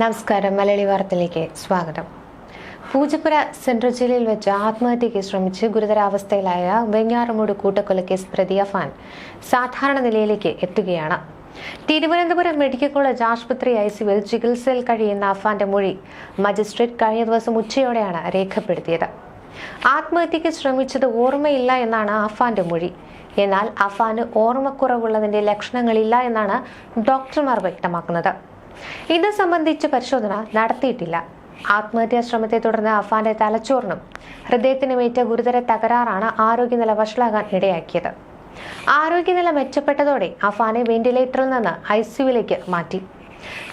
നമസ്കാരം മലയാളി വാർത്തയിലേക്ക് സ്വാഗതം. പൂജപ്പുര സെൻട്രൽ ജയിലിൽ വെച്ച് ആത്മഹത്യയ്ക്ക് ശ്രമിച്ച് ഗുരുതരാവസ്ഥയിലായ വെഞ്ഞാറമൂട് കൂട്ടക്കൊലക്കേസ് പ്രതി അഫാൻ സാധാരണ നിലയിലേക്ക് എത്തുകയാണ്. തിരുവനന്തപുരം മെഡിക്കൽ കോളേജ് ആശുപത്രി ഐ സിയുവിൽ ചികിത്സയിൽ കഴിയുന്ന അഫാന്റെ മൊഴി മജിസ്ട്രേറ്റ് കഴിഞ്ഞ ദിവസം ഉച്ചയോടെയാണ് രേഖപ്പെടുത്തിയത്. ആത്മഹത്യയ്ക്ക് ശ്രമിച്ചത് ഓർമ്മയില്ല എന്നാണ് അഫാന്റെ മൊഴി. എന്നാൽ അഫാന് ഓർമ്മക്കുറവുള്ളതിന്റെ ലക്ഷണങ്ങളില്ല എന്നാണ് ഡോക്ടർമാർ വ്യക്തമാക്കുന്നത്. ഇത് സംബന്ധിച്ച് പരിശോധന നടത്തിയിട്ടില്ല. ആത്മഹത്യാ ശ്രമത്തെ തുടർന്ന് അഫാന്റെ തലച്ചോറിനും ഹൃദയത്തിനുമേറ്റ ഗുരുതര തകരാറാണ് ആരോഗ്യനില വഷളാകാൻ ഇടയാക്കിയത്. ആരോഗ്യനില മെച്ചപ്പെട്ടതോടെ അഫാനെ വെന്റിലേറ്ററിൽ നിന്ന് ഐ സിയുവിലേക്ക് മാറ്റി.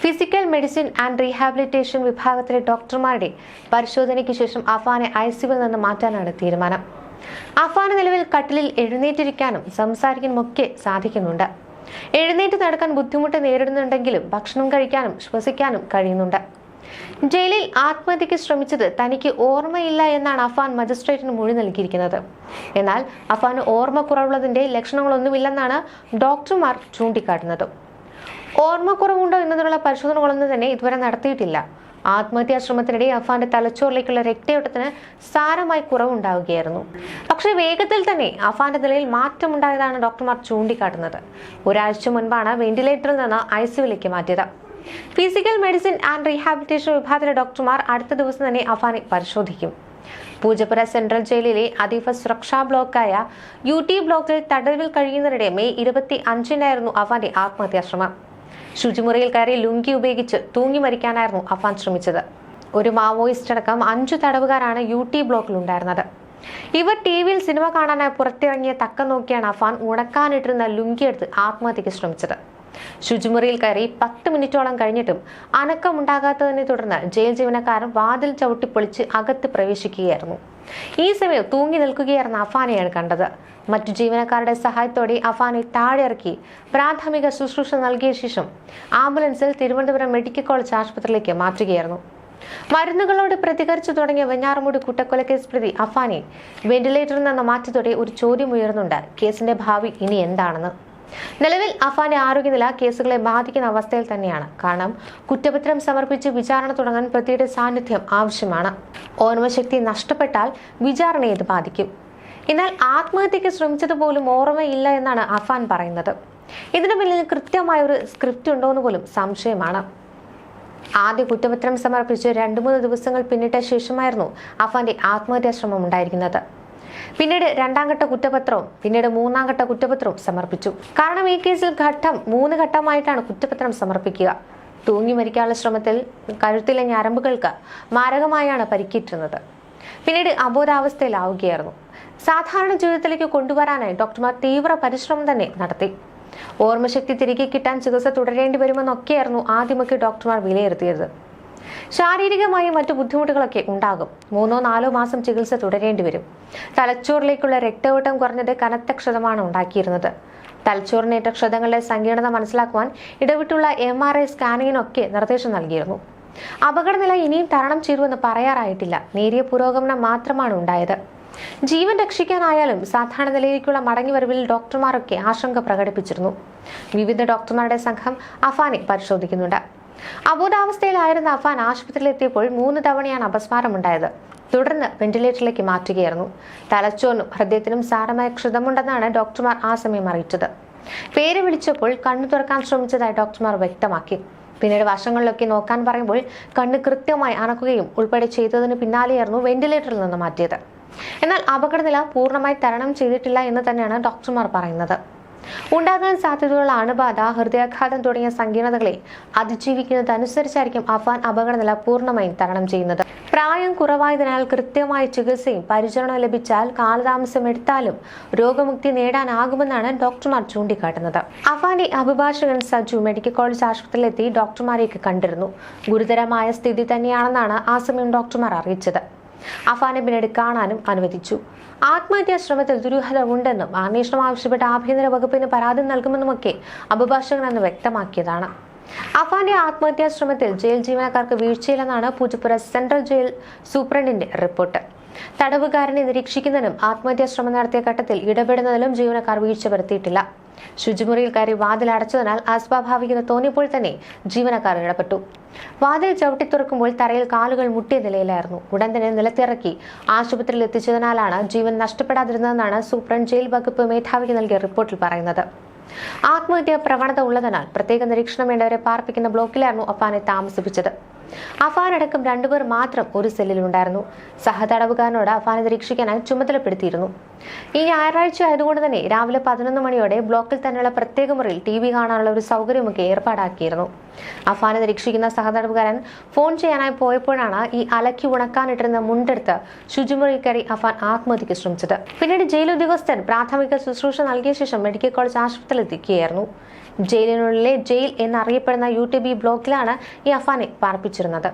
ഫിസിക്കൽ മെഡിസിൻ ആൻഡ് റീഹാബിലിറ്റേഷൻ വിഭാഗത്തിലെ ഡോക്ടർമാരുടെ പരിശോധനയ്ക്ക് ശേഷം അഫാനെ ഐ സിയുവിൽ നിന്ന് മാറ്റാനാണ് തീരുമാനം. അഫാന് നിലവിൽ കട്ടിലിൽ എഴുന്നേറ്റിരിക്കാനും സംസാരിക്കാനും ഒക്കെ സാധിക്കുന്നുണ്ട്. എഴുന്നേറ്റ് നടക്കാൻ ബുദ്ധിമുട്ട് നേരിടുന്നുണ്ടെങ്കിലും ഭക്ഷണം കഴിക്കാനും ശ്വസിക്കാനും കഴിയുന്നുണ്ട്. ജയിലിൽ ആത്മഹത്യക്ക് ശ്രമിച്ചത് തനിക്ക് ഓർമ്മയില്ല എന്നാണ് അഫാൻ മജിസ്ട്രേറ്റിന് മൊഴി നൽകിയിരിക്കുന്നത്. എന്നാൽ അഫാന് ഓർമ്മക്കുറവുള്ളതിന്റെ ലക്ഷണങ്ങളൊന്നുമില്ലെന്നാണ് ഡോക്ടർമാർ ചൂണ്ടിക്കാട്ടുന്നത്. ഓർമ്മക്കുറവുണ്ടോ എന്നതിനുള്ള പരിശോധനകളൊന്നും തന്നെ ഇതുവരെ നടത്തിയിട്ടില്ല. ആത്മഹത്യാ ശ്രമത്തിനിടെ അഫാന്റെ തലച്ചോറിലേക്കുള്ള രക്തയോട്ടത്തിന് സാരമായി കുറവുണ്ടാവുകയായിരുന്നു. പക്ഷേ വേഗത്തിൽ തന്നെ അഫാന്റെ നിലയിൽ മാറ്റമുണ്ടായതാണ് ഡോക്ടർമാർ ചൂണ്ടിക്കാട്ടുന്നത്. ഒരാഴ്ച മുൻപാണ് വെന്റിലേറ്ററിൽ നിന്ന് ഐസിയുവിലേക്ക് മാറ്റിയത്. ഫിസിക്കൽ മെഡിസിൻ ആൻഡ് റീഹാബിലിറ്റേഷൻ വിഭാഗത്തിലെ ഡോക്ടർമാർ അടുത്ത ദിവസം തന്നെ അഫാനെ പരിശോധിക്കും. പൂജപ്പുര സെൻട്രൽ ജയിലിലെ അതീവ സുരക്ഷാ ബ്ലോക്കായ യു ടി ബ്ലോക്കിൽ തടവിൽ കഴിയുന്നതിനിടെ മെയ് ഇരുപത്തി അഞ്ചിനായിരുന്നു അഫാന്റെ ആത്മഹത്യാശ്രമം. ശുചിമുറിയിൽ കയറി ലുങ്കി ഉപയോഗിച്ച് തൂങ്ങി മരിക്കാനായിരുന്നു അഫാൻ ശ്രമിച്ചത്. ഒരു മാവോയിസ്റ്റ് അടക്കം അഞ്ചു തടവുകാരാണ് യു ടി ബ്ലോക്കിൽ ഉണ്ടായിരുന്നത് ഇവർ ടി വിയിൽ സിനിമ കാണാനായി പുറത്തിറങ്ങിയ തക്ക നോക്കിയാണ് അഫാൻ ഉണക്കാനിട്ടിരുന്ന ലുങ്കി എടുത്ത് ആത്മഹത്യക്ക് ശ്രമിച്ചത്. ശുചിമുറിയിൽ കയറി പത്ത് മിനിറ്റോളം കഴിഞ്ഞിട്ടും അനക്കമുണ്ടാകാത്തതിനെ തുടർന്ന് ജയിൽ ജീവനക്കാരൻ വാതിൽ ചവിട്ടിപ്പൊളിച്ച് അകത്ത് പ്രവേശിക്കുകയായിരുന്നു. ഈ സമയം തൂങ്ങി നിൽക്കുകയായിരുന്ന അഫാനെയാണ് കണ്ടത്. മറ്റു ജീവനക്കാരുടെ സഹായത്തോടെ അഫാനെ താഴെ ഇറക്കി പ്രാഥമിക ശുശ്രൂഷ നൽകിയ ശേഷം ആംബുലൻസിൽ തിരുവനന്തപുരം മെഡിക്കൽ കോളേജ് ആശുപത്രിയിലേക്ക് മാറ്റുകയായിരുന്നു. മരുന്നുകളോട് പ്രതികരിച്ചു തുടങ്ങിയ വെഞ്ഞാറമൂടി കൂട്ടക്കൊലക്കേസ് പ്രതി അഫാനെ വെന്റിലേറ്ററിൽ നിന്ന് മാറ്റത്തോടെ ഒരു ചോദ്യം ഉയർന്നുണ്ട്. കേസിന്റെ ഭാവി ഇനി എന്താണെന്ന്. നിലവിൽ അഫാന്റെ ആരോഗ്യനില കേസുകളെ ബാധിക്കുന്ന അവസ്ഥയിൽ തന്നെയാണ്. കാരണം കുറ്റപത്രം സമർപ്പിച്ച് വിചാരണ തുടങ്ങാൻ പ്രതിയുടെ സാന്നിധ്യം ആവശ്യമാണ്. ഓർമ്മശക്തി നഷ്ടപ്പെട്ടാൽ വിചാരണയെ ഇത് ബാധിക്കും. എന്നാൽ ആത്മഹത്യക്ക് ശ്രമിച്ചത് പോലും ഓർമ്മയില്ല എന്നാണ് അഫാൻ പറയുന്നത്. ഇതിനു പിന്നിൽ കൃത്യമായ ഒരു സ്ക്രിപ്റ്റ് ഉണ്ടോ എന്ന് പോലും സംശയമാണ്. ആദ്യ കുറ്റപത്രം സമർപ്പിച്ച് രണ്ടു മൂന്ന് ദിവസങ്ങൾ പിന്നിട്ട ശേഷമായിരുന്നു അഫാന്റെ ആത്മഹത്യാ ശ്രമം ഉണ്ടായിരിക്കുന്നത്. പിന്നീട് രണ്ടാം ഘട്ട കുറ്റപത്രവും പിന്നീട് മൂന്നാം ഘട്ട കുറ്റപത്രവും സമർപ്പിച്ചു. കാരണം ഈ കേസിൽ ഘട്ടം മൂന്ന് ഘട്ടമായിട്ടാണ് കുറ്റപത്രം സമർപ്പിക്കുക. തൂങ്ങി മരിക്കാനുള്ള ശ്രമത്തിൽ കഴുത്തിലെ ഞരമ്പുകൾക്ക് മാരകമായാണ് പരിക്കേറ്റുന്നത് പിന്നീട് അബോധാവസ്ഥയിലാവുകയായിരുന്നു. സാധാരണ ജീവിതത്തിലേക്ക് കൊണ്ടുവരാനായി ഡോക്ടർമാർ തീവ്ര പരിശ്രമം തന്നെ നടത്തി. ഓർമ്മശക്തി തിരികെ കിട്ടാൻ ചികിത്സ തുടരേണ്ടി വരുമെന്നൊക്കെയായിരുന്നു ആദ്യമൊക്കെ ഡോക്ടർമാർ വിലയിരുത്തിയത് ശാരീരികമായി മറ്റു ബുദ്ധിമുട്ടുകളൊക്കെ ഉണ്ടാകും. മൂന്നോ നാലോ മാസം ചികിത്സ തുടരേണ്ടി വരും. തലച്ചോറിലേക്കുള്ള രക്തയോട്ടം കുറഞ്ഞത് കനത്ത ക്ഷതമാണ് ഉണ്ടാക്കിയിരുന്നത്. തലച്ചോറിനേറ്റ ക്ഷതങ്ങളുടെ സങ്കീർണത മനസ്സിലാക്കുവാൻ ഇടവിട്ടുള്ള എം ആർ ഐ സ്കാനിങ്ങിനൊക്കെ നിർദ്ദേശം നൽകിയിരുന്നു. അപകടനില ഇനിയും തരണം ചെയ്തുവെന്ന് പറയാറായിട്ടില്ല. നേരിയ പുരോഗമനം മാത്രമാണ് ഉണ്ടായത്. ജീവൻ രക്ഷിക്കാനായാലും സാധാരണ നിലയിലേക്കുള്ള മടങ്ങിവരവിൽ ഡോക്ടർമാരൊക്കെ ആശങ്ക പ്രകടിപ്പിച്ചിരുന്നു. വിവിധ ഡോക്ടർമാരുടെ സംഘം അഫാനെ പരിശോധിക്കുന്നുണ്ട്. അബോധാവസ്ഥയിലായിരുന്ന അഫാൻ ആശുപത്രിയിലെത്തിയപ്പോൾ മൂന്ന് തവണയാണ് അപസ്മാരമുണ്ടായത്. തുടർന്ന് വെന്റിലേറ്ററിലേക്ക് മാറ്റുകയായിരുന്നു. തലച്ചോറിനും ഹൃദയത്തിനും സാരമായ ക്ഷതമുണ്ടെന്നാണ് ഡോക്ടർമാർ ആ സമയം അറിയിച്ചത്. പേര് വിളിച്ചപ്പോൾ കണ്ണു തുറക്കാൻ ശ്രമിച്ചതായി ഡോക്ടർമാർ വ്യക്തമാക്കി. പിന്നീട് വശങ്ങളിലൊക്കെ നോക്കാൻ പറയുമ്പോൾ കണ്ണ് കൃത്യമായി അണക്കുകയും ഉൾപ്പെടെ ചെയ്തതിന് പിന്നാലെയായിരുന്നു വെന്റിലേറ്ററിൽ നിന്ന് മാറ്റിയത്. എന്നാൽ അപകടനില പൂർണമായി തരണം ചെയ്തിട്ടില്ല എന്ന് തന്നെയാണ് ഡോക്ടർമാർ പറയുന്നത്. ഉണ്ടാകാൻ സാധ്യതയുള്ള അണുബാധ ഹൃദയാഘാതം തുടങ്ങിയ സങ്കീർണതകളെ അതിജീവിക്കുന്നതനുസരിച്ചായിരിക്കും അഫാൻ അപകടനില പൂർണമായും തരണം ചെയ്യുന്നത്. പ്രായം കുറവായതിനാൽ കൃത്യമായ ചികിത്സയും പരിചരണവും ലഭിച്ചാൽ കാലതാമസം എടുത്താലും രോഗമുക്തി നേടാനാകുമെന്നാണ് ഡോക്ടർമാർ ചൂണ്ടിക്കാട്ടുന്നത്. അഫാന്റെ അഭിഭാഷകൻ സജു മെഡിക്കൽ കോളേജ് ആശുപത്രിയിലെത്തി ഡോക്ടർമാരെയൊക്കെ കണ്ടിരുന്നു. ഗുരുതരമായ സ്ഥിതി തന്നെയാണെന്നാണ് ആ സമയം ഡോക്ടർമാർ അറിയിച്ചത്. അഫാനെ പിന്നീട് കാണാനും അനുവദിച്ചു. ആത്മഹത്യാ ശ്രമത്തിൽ ദുരൂഹത ഉണ്ടെന്നും അന്വേഷണം ആവശ്യപ്പെട്ട ആഭ്യന്തര വകുപ്പിന് പരാതി നൽകുമെന്നുമൊക്കെ അഭിഭാഷകൻ അന്ന് വ്യക്തമാക്കിയതാണ്. അഫാന്റെ ആത്മഹത്യാ ശ്രമത്തിൽ ജയിൽ ജീവനക്കാർക്ക് വീഴ്ചയില്ലെന്നാണ് പൂജപ്പുര സെൻട്രൽ ജയിൽ സൂപ്രണ്ടിന്റെ റിപ്പോർട്ട്. തടവുകാരനെ നിരീക്ഷിക്കുന്നതിനും ആത്മഹത്യാ ശ്രമം നടത്തിയ ഘട്ടത്തിൽ ഇടപെടുന്നതിലും ജീവനക്കാർ വീഴ്ച വരുത്തിയിട്ടില്ല. ശുചിമുറിയിൽ കയറി വാതിൽ അടച്ചതിനാൽ അസ്വാഭാവികത തോന്നിയപ്പോൾ തന്നെ ജീവനക്കാർ ഇടപെട്ടു. വാതിൽ ചവിട്ടി തുറക്കുമ്പോൾ തറയിൽ കാലുകൾ മുട്ടിയ നിലയിലായിരുന്നു. ഉടൻ തന്നെ നിലത്തിറക്കി ആശുപത്രിയിൽ എത്തിച്ചതിനാലാണ് ജീവൻ നഷ്ടപ്പെടാതിരുന്നതെന്നാണ് സൂപ്രണ്ട് ജയിൽ വകുപ്പ് മേധാവിക്ക് നൽകിയ റിപ്പോർട്ടിൽ പറയുന്നത്. ആത്മഹത്യാ പ്രവണത ഉള്ളതിനാൽ പ്രത്യേക നിരീക്ഷണം വേണ്ടവരെ പാർപ്പിക്കുന്ന ബ്ലോക്കിലായിരുന്നു അഫാനെ താമസിപ്പിച്ചത്. അഫാൻ അടക്കം രണ്ടുപേർ മാത്രം ഒരു സെല്ലിലുണ്ടായിരുന്നു. സഹതടവുകാരനോട് അഫാനെ നിരീക്ഷിക്കാനായി ചുമതലപ്പെടുത്തിയിരുന്നു. ഈ ഞായറാഴ്ച ആയതുകൊണ്ട് തന്നെ രാവിലെ പതിനൊന്ന് മണിയോടെ ബ്ലോക്കിൽ തന്നെയുള്ള പ്രത്യേക മുറിയിൽ ടി വി കാണാനുള്ള ഒരു സൗകര്യമൊക്കെ ഏർപ്പാടാക്കിയിരുന്നു. അഫാനെ നിരീക്ഷിക്കുന്ന സഹതടവുകാരൻ ഫോൺ ചെയ്യാനായി പോയപ്പോഴാണ് ഈ അലക്കി ഉണക്കാനിട്ടിരുന്ന മുണ്ടെടുത്ത് ശുചിമുറി കയറി അഫാൻ ആത്മഹത്യക്ക് ശ്രമിച്ചത്. പിന്നീട് ജയിൽ ഉദ്യോഗസ്ഥൻ പ്രാഥമിക ശുശ്രൂഷ നൽകിയ ശേഷം മെഡിക്കൽ കോളേജ് ആശുപത്രിയിൽ എത്തിക്കുകയായിരുന്നു. ജയിലിനുള്ളിലെ ജയിൽ എന്നറിയപ്പെടുന്ന യു ടി ബി ബ്ലോക്കിലാണ് ഈ അഫാനെ പാർപ്പിച്ചിരുന്നത്.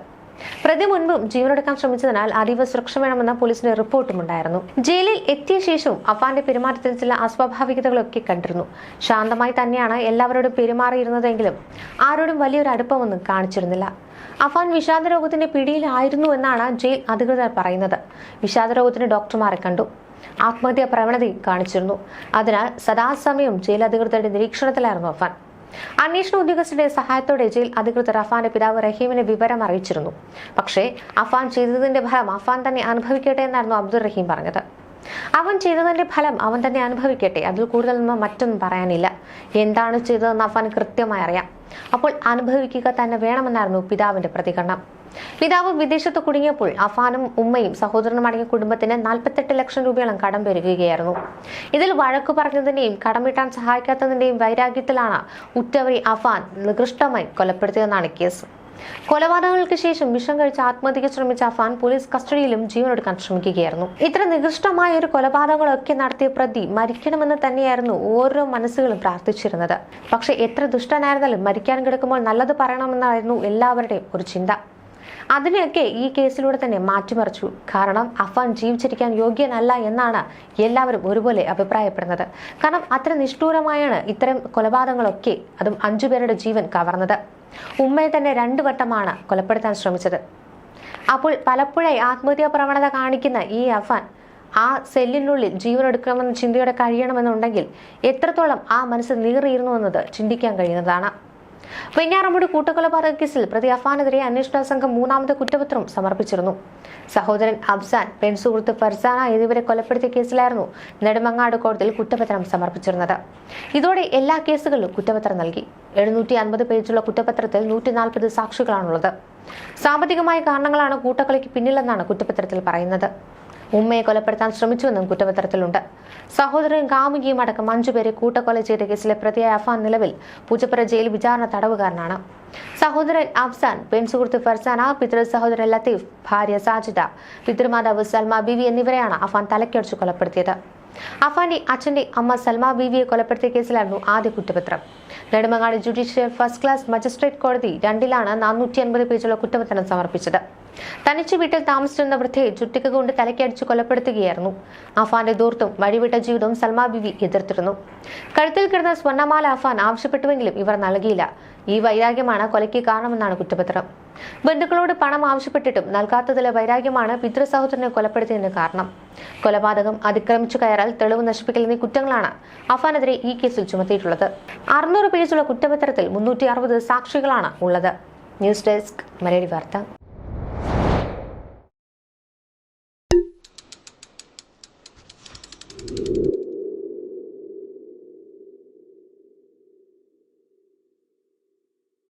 പ്രതി മുൻപും ജീവനെടുക്കാൻ ശ്രമിച്ചതിനാൽ അതീവ സുരക്ഷ വേണമെന്ന പോലീസിന്റെ റിപ്പോർട്ടുമുണ്ടായിരുന്നു ജയിലിൽ എത്തിയ ശേഷവും അഫാന്റെ പെരുമാറ്റത്തിൽ ചില അസ്വാഭാവികതകളൊക്കെ കണ്ടിരുന്നു. ശാന്തമായി തന്നെയാണ് എല്ലാവരോടും പെരുമാറിയിരുന്നതെങ്കിലും ആരോടും വലിയൊരു അടുപ്പമൊന്നും കാണിച്ചിരുന്നില്ല. അഫാൻ വിഷാദ രോഗത്തിന്റെ പിടിയിലായിരുന്നു എന്നാണ് ജയിൽ അധികൃതർ പറയുന്നത്. വിഷാദ രോഗത്തിന് ഡോക്ടർമാരെ കണ്ടു. ആത്മഹത്യാ പ്രവണതയും കാണിച്ചിരുന്നു. അതിനാൽ സദാസമയം ജയിൽ അധികൃതരുടെ നിരീക്ഷണത്തിലായിരുന്നു അഫാൻ അന്വേഷണ ഉദ്യോഗസ്ഥരുടെ സഹായത്തോടെ ജയിൽ അധികൃതർ അഫാന്റെ പിതാവ് റഹീമിനെ വിവരം അറിയിച്ചിരുന്നു. പക്ഷേ അഫാൻ ചെയ്തതിന്റെ ഫലം അഫാൻ തന്നെ അനുഭവിക്കട്ടെ എന്നായിരുന്നു അബ്ദുൾ റഹീം പറഞ്ഞത്. അവൻ ചെയ്തതിന്റെ ഫലം അവൻ തന്നെ അനുഭവിക്കട്ടെ അതിൽ കൂടുതലൊന്നും മറ്റൊന്നും പറയാനില്ല. എന്താണ് ചെയ്തതെന്ന് അഫാൻ കൃത്യമായി അറിയാം. അപ്പോൾ അനുഭവിക്കുക തന്നെ വേണമെന്നായിരുന്നു പിതാവിന്റെ പ്രതികരണം. പിതാവ് വിദേശത്ത് കുടുങ്ങിയപ്പോൾ അഫാനും ഉമ്മയും സഹോദരനും അടങ്ങിയ കുടുംബത്തിന് നാൽപ്പത്തെട്ട് ലക്ഷം രൂപയോളം കടം പെരുകുകയായിരുന്നു. ഇതിൽ വഴക്കു പറഞ്ഞതിന്റെയും കടം വീട്ടാൻ സഹായിക്കാത്തതിന്റെയും വൈരാഗ്യത്തിലാണ് ഉറ്റവരി അഫാൻ നികൃഷ്ടമായി കൊലപ്പെടുത്തിയതെന്നാണ് കേസ്. കൊലപാതകങ്ങൾക്ക് ശേഷം വിഷം കഴിച്ച് ആത്മഹത്യക്ക് ശ്രമിച്ച അഫാൻ പോലീസ് കസ്റ്റഡിയിലും ജീവനെടുക്കാൻ ശ്രമിക്കുകയായിരുന്നു. ഇത്ര നികൃഷ്ടമായ ഒരു കൊലപാതകങ്ങളൊക്കെ നടത്തിയ പ്രതി മരിക്കണമെന്ന് തന്നെയായിരുന്നു ഓരോ മനസ്സുകളും പ്രാർത്ഥിച്ചിരുന്നത്. പക്ഷെ എത്ര ദുഷ്ടനായിരുന്നാലും മരിക്കാൻ കിടക്കുമ്പോൾ നല്ലത് പറയണമെന്നായിരുന്നു എല്ലാവരുടെയും ഒരു ചിന്ത. അതിനെയൊക്കെ ഈ കേസിലൂടെ തന്നെ മാറ്റിമറിച്ചു. കാരണം അഫാൻ ജീവിച്ചിരിക്കാൻ യോഗ്യനല്ല എന്നാണ് എല്ലാവരും ഒരുപോലെ അഭിപ്രായപ്പെടുന്നത്. കാരണം അത്ര നിഷ്ഠൂരമായാണ് ഇത്തരം കൊലപാതകങ്ങളൊക്കെ അതും അഞ്ചുപേരുടെ ജീവൻ കവർന്നത്. ഉമ്മയെ തന്നെ രണ്ടു വട്ടമാണ് കൊലപ്പെടുത്താൻ ശ്രമിച്ചത്. അപ്പോൾ പലപ്പോഴായി ആത്മഹത്യാ പ്രവണത കാണിക്കുന്ന ഈ അഫാൻ ആ സെല്ലിനുള്ളിൽ ജീവനെടുക്കണമെന്ന് ചിന്തയോടെ കഴിയണമെന്നുണ്ടെങ്കിൽ എത്രത്തോളം ആ മനസ്സ് നീറിയിരുന്നു എന്നത് ചിന്തിക്കാൻ കഴിയുന്നതാണ്. വെഞ്ഞാറമൂട് കൂട്ടക്കൊലപാതക കേസിൽ പ്രതി അഫാനെതിരെ അന്വേഷണ സംഘം മൂന്നാമത്തെ കുറ്റപത്രം സമർപ്പിച്ചിരുന്നു. സഹോദരൻ അബ്സാൻ പെൺസുഹൃത്ത് ഫർസാന എന്നിവരെ കൊലപ്പെടുത്തിയ കേസിലായിരുന്നു നെടുമങ്ങാട് കോടതിയിൽ കുറ്റപത്രം സമർപ്പിച്ചിരുന്നത്. ഇതോടെ എല്ലാ കേസുകളിലും കുറ്റപത്രം നൽകി. എഴുന്നൂറ്റി അൻപത് പേജുള്ള കുറ്റപത്രത്തിൽ നൂറ്റി നാൽപ്പത് സാക്ഷികളാണുള്ളത്. സാമ്പത്തികമായ കാരണങ്ങളാണ് കൂട്ടക്കൊലയ്ക്ക് പിന്നിലെന്നാണ് കുറ്റപത്രത്തിൽ പറയുന്നത്. ഉമ്മയെ കൊലപ്പെടുത്താൻ ശ്രമിച്ചുവെന്നും കുറ്റപത്രത്തിലുണ്ട്. സഹോദരൻ കാമുകിയും അടക്കം അഞ്ചുപേരെ കൂട്ടക്കൊല ചെയ്ത കേസിലെ പ്രതിയായ അഫാൻ നിലവിൽ പൂജപ്പുര ജയിൽ വിചാരണ തടവുകാരനാണ്. സഹോദരൻ അഫ്സാൻ പെൺസുഹൃത്ത് ഫർസാന പിതൃ സഹോദരൻ ലത്തീഫ് ഭാര്യ സാജിദ പിതൃമാതാവ് സൽമ ബിവി എന്നിവരെയാണ് അഫാൻ തലക്കടിച്ചു കൊലപ്പെടുത്തിയത്. അഫാന്റെ അച്ഛന്റെ അമ്മ സൽമ ബീവിയെ കൊലപ്പെടുത്തിയ കേസിലായിരുന്നു ആദ്യ കുറ്റപത്രം. Nedumangad judicial first class magistrate കോടതി രണ്ടിലാണ് നാനൂറ്റി അൻപത് പേജുള്ള കുറ്റപത്രം സമർപ്പിച്ചത്. തനിച്ച് വീട്ടിൽ താമസിച്ചിരുന്ന വൃദ്ധയെ ചുറ്റിക്ക് കൊണ്ട് തലക്കടിച്ച് കൊലപ്പെടുത്തുകയായിരുന്നു. അഫാന്റെ ദൂർത്തും വഴിവിട്ട ജീവിതവും സൽമാ ബിവി എതിർത്തിരുന്നു. കഴുത്തിൽ കിടന്ന സ്വർണമാല അഫാൻ ആവശ്യപ്പെട്ടുവെങ്കിലും ഇവർ നൽകിയില്ല. ഈ വൈരാഗ്യമാണ് കൊലയ്ക്ക് കാരണമെന്നാണ് കുറ്റപത്രം. ബന്ധുക്കളോട് പണം ആവശ്യപ്പെട്ടിട്ടും നൽകാത്തതിലെ വൈരാഗ്യമാണ് പിതൃ സഹോദരനെ കൊലപ്പെടുത്തിയതിന് കാരണം. കൊലപാതകം അതിക്രമിച്ചു കയറാൽ തെളിവ് നശിപ്പിക്കൽ എന്നീ കുറ്റങ്ങളാണ് അഫാനെതിരെ ഈ കേസിൽ ചുമത്തിയിട്ടുള്ളത്. അറുന്നൂറ് പേജുള്ള കുറ്റപത്രത്തിൽ മുന്നൂറ്റി അറുപത് സാക്ഷികളാണ് ഉള്ളത്. ന്യൂസ് ഡെസ്ക് മലയാളി വാർത്ത.